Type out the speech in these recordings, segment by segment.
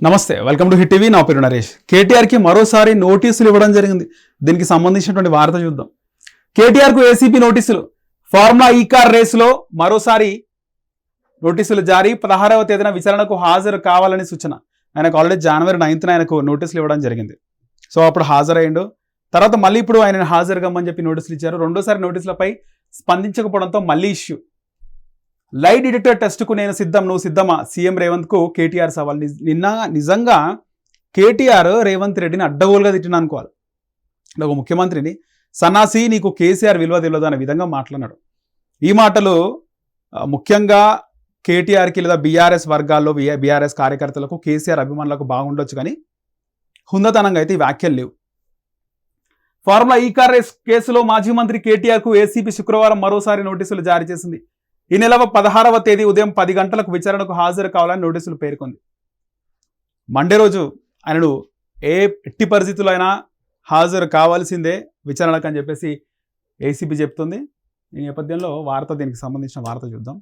నమస్తే welcome to hit TV. నా పేరు నరేష్. కేటీఆర్కి మరోసారి నోటీసులు ఇవ్వడం జరిగింది. దీనికి సంబంధించినటువంటి వార్త చూద్దాం. కేటీఆర్కు ఏసీపీ నోటీసులు. ఫార్ములా ఈ కార్ రేసులో మరోసారి నోటీసులు జారీ. పదహారవ తేదీన విచారణకు హాజరు కావాలని సూచన. ఆయనకు ఆల్రెడీ జనవరి నైన్త్న ఆయనకు నోటీసులు ఇవ్వడం జరిగింది. సో అప్పుడు హాజరయ్యిండు. తర్వాత మళ్ళీ ఇప్పుడు ఆయన హాజరు కమ్మని చెప్పి నోటీసులు ఇచ్చారు. రెండోసారి నోటీసులపై స్పందించకపోవడంతో మళ్ళీ ఇష్యూ. లై డిటెక్టర్ టెస్ట్కు నేను సిద్ధం నువ్వు సిద్ధమా? సీఎం రేవంత్కు కేటీఆర్ సవాల్. నిన్న నిజంగా కేటీఆర్ రేవంత్ రెడ్డిని అడ్డగోలుగా తిట్టిన అనుకోవాలి. ఒక ముఖ్యమంత్రిని సన్నాసి నీకు కేసీఆర్ విలువ తెలియదు అనే విధంగా మాట్లాడాడు ఈ మాటలు ముఖ్యంగా కేటీఆర్కి లేదా బీఆర్ఎస్ వర్గాల్లో బీఆర్ఎస్ కార్యకర్తలకు కేసీఆర్ అభిమానులకు బాగుండొచ్చు కానీ హుందతనంగా అయితే వ్యాఖ్యలు లేవు. ఫార్ములా ఈ కార్ రేస్ కేసులో మాజీ మంత్రి కేటీఆర్కు ఏసీపీ శుక్రవారం మరోసారి నోటీసులు జారీ చేసింది. ఈ నెల పదహారవ తేదీ ఉదయం పది గంటలకు విచారణకు హాజరు కావాలని నోటీసులు పేర్కొంది. మండే రోజు ఆయనను ఏ ఎట్టి పరిస్థితులైనా హాజరు కావాల్సిందే విచారణకు అని చెప్పేసి ఏసీబీ చెప్తుంది. ఈ నేపథ్యంలో వార్త దీనికి సంబంధించిన వార్త చూద్దాం.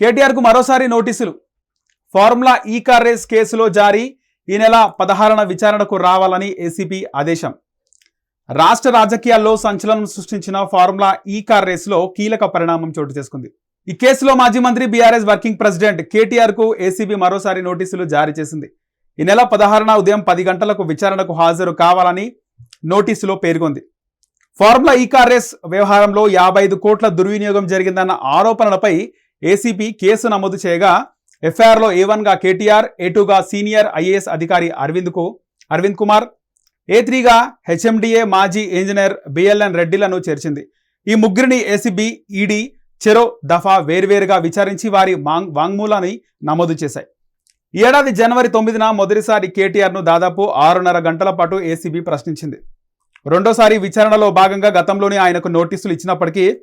కేటీఆర్కు మరోసారి నోటీసులు. ఫార్ములా ఈ కార్ రేస్ కేసులో జారీ ఈ నెల పదహారున విచారణకు రావాలని ఏసీపీ ఆదేశం. రాష్ట్ర రాజకీయాల్లో సంచలనం సృష్టించిన ఫార్ములా ఈ కార్ రేసులో కీలక పరిణామం చోటు చేసుకుంది. ఈ కేసులో మాజీ మంత్రి బీఆర్ఎస్ వర్కింగ్ ప్రెసిడెంట్ కేటీఆర్కు ఏసీబీ మరోసారి నోటీసులు జారీ చేసింది. ఈ నెల పదహారున ఉదయం పది గంటలకు విచారణకు హాజరు కావాలని నోటీసులో పేర్కొంది. ఫార్ములా ఈ కార్ రేస్ వ్యవహారంలో యాభై ఐదు కోట్ల దుర్వినియోగం జరిగిందన్న ఆరోపణలపై ఏసీపీ కేసు నమోదు చేయగా ఎఫ్ఐఆర్లో ఏ వన్గా కేటీఆర్ ఏ టూగా సీనియర్ ఐఏఎస్ అధికారి అరవింద్కు అరవింద్ కుమార్ ఏ త్రీగా హెచ్ఎండిఏ మాజీ ఇంజనీర్ బిఎల్ఎన్ రెడ్డిలను చేర్చింది. ఈ ముగ్గురిని ఏసీబీ ఈడీ చెరో దఫా వేర్వేరుగా విచారించి వారి మాంగ్ వాంగ్మూలాన్ని నమోదు చేశాయి. ఈ ఏడాది జనవరి తొమ్మిదిన మొదటిసారి కేటీఆర్ను దాదాపు ఆరున్నర గంటల పాటు ఏసీబీ ప్రశ్నించింది. రెండోసారి విచారణలో భాగంగా గతంలోనే ఆయనకు నోటీసులు ఇచ్చినప్పటికీ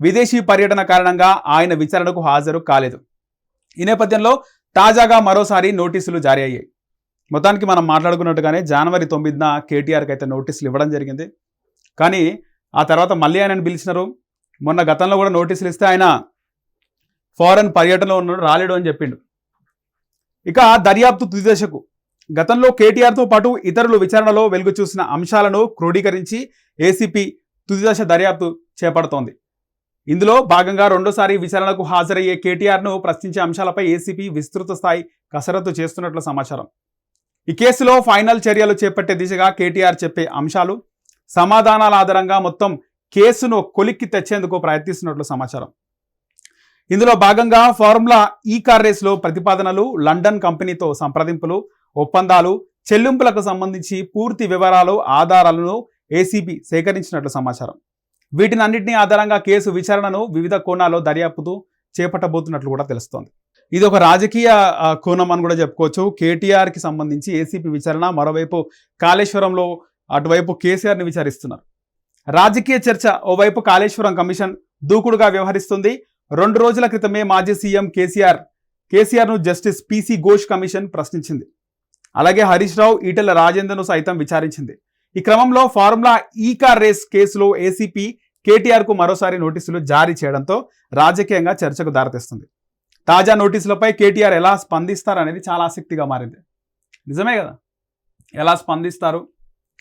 విదేశీ పర్యటన కారణంగా ఆయన విచారణకు హాజరు కాలేదు. ఈ నేపథ్యంలో తాజాగా మరోసారి నోటీసులు జారీ అయ్యాయి. మొత్తానికి మనం మాట్లాడుకున్నట్టుగానే జనవరి తొమ్మిదిన కేటీఆర్కి అయితే నోటీసులు ఇవ్వడం జరిగింది. కానీ ఆ తర్వాత మళ్ళీ ఆయనను పిలిచినారు. మొన్న గతంలో కూడా నోటీసులు ఇస్తే ఆయన ఫారెన్ పర్యటనలో ఉన్నాడు రాలేడు అని చెప్పిండు. ఇక దర్యాప్తు తుదిదశకు గతంలో కేటీఆర్తో పాటు ఇతరులు విచారణలో వెలుగు చూసిన అంశాలను క్రోడీకరించి ఏసీపీ తుదిదశ దర్యాప్తు చేపడుతోంది. ఇందులో భాగంగా రెండోసారి విచారణకు హాజరయ్యే కేటీఆర్ను ప్రశ్నించే అంశాలపై ఏసీపీ విస్తృత స్థాయి కసరత్తు చేస్తున్నట్లు సమాచారం. ఈ కేసులో ఫైనల్ చర్యలు చేపట్టే దిశగా కేటీఆర్ చెప్పే అంశాలు సమాధానాల ఆధారంగా మొత్తం కేసును కొలిక్కి తెచ్చేందుకు ప్రయత్నిస్తున్నట్లు సమాచారం. ఇందులో భాగంగా ఫార్ములా ఈ కార్ రేస్లో ప్రతిపాదనలు లండన్ కంపెనీతో సంప్రదింపులు ఒప్పందాలు చెల్లింపులకు సంబంధించి పూర్తి వివరాలు ఆధారాలను ఏసీబీ సేకరించినట్లు సమాచారం. వీటిని అన్నింటినీ ఆధారంగా కేసు విచారణను వివిధ కోణాల్లో దర్యాప్తు చేపట్టబోతున్నట్లు కూడా తెలుస్తోంది. ఇది ఒక రాజకీయ కోణం అని కూడా చెప్పుకోవచ్చు. కేటీఆర్కి సంబంధించి ఏసీపీ విచారణ మరోవైపు కాళేశ్వరంలో అటువైపు కేసీఆర్ని విచారిస్తున్నారు. రాజకీయ చర్చ ఓవైపు కాళేశ్వరం కమిషన్ దూకుడుగా వ్యవహరిస్తుంది. రెండు రోజుల క్రితమే మాజీ సీఎం కేసీఆర్ కేసీఆర్ను జస్టిస్ పీసీ ఘోష్ కమిషన్ ప్రశ్నించింది. అలాగే హరీష్ రావు ఈటెల రాజేందర్ను సైతం విచారించింది. ఈ క్రమంలో ఫార్ములా ఈ కార్ రేస్ కేసులో ఏసీపీ కేటీఆర్కు మరోసారి నోటీసులు జారీ చేయడంతో రాజకీయంగా చర్చకు దారితీస్తుంది. తాజా నోటీసులపై కేటీఆర్ ఎలా స్పందిస్తారు అనేది చాలా ఆసక్తిగా మారింది. నిజమే కదా? ఎలా స్పందిస్తారు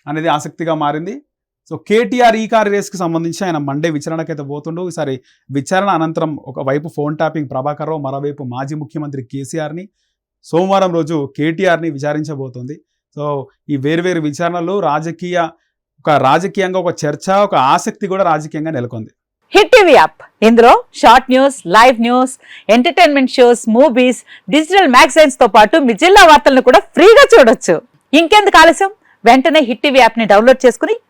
అనేది ఆసక్తిగా మారింది. సో కేటీఆర్ ఈ కార్ రేస్కి సంబంధించి ఆయన మండే విచారణకైతే పోతుండు. ఈసారి విచారణ అనంతరం ఒకవైపు ఫోన్ ట్యాపింగ్ ప్రభాకర్ రావు మరోవైపు మాజీ ముఖ్యమంత్రి కేసీఆర్ని సోమవారం రోజు కేటీఆర్ని విచారించబోతోంది. సో ఈ వేర్వేరు విచారణలు రాజకీయ ఒక రాజకీయంగా ఒక చర్చ ఒక ఆసక్తి కూడా రాజకీయంగా నెలకొంది. Hit TV app. ఇందులో short news live news entertainment shows movies digital మ్యాగజైన్స్తో పాటు మీ జిల్లా వార్తలను కూడా ఫ్రీగా చూడొచ్చు. ఇంకెందుకు ఆలస్యం? వెంటనే హిట్ టీవీ యాప్ని డౌన్లోడ్ చేసుకుని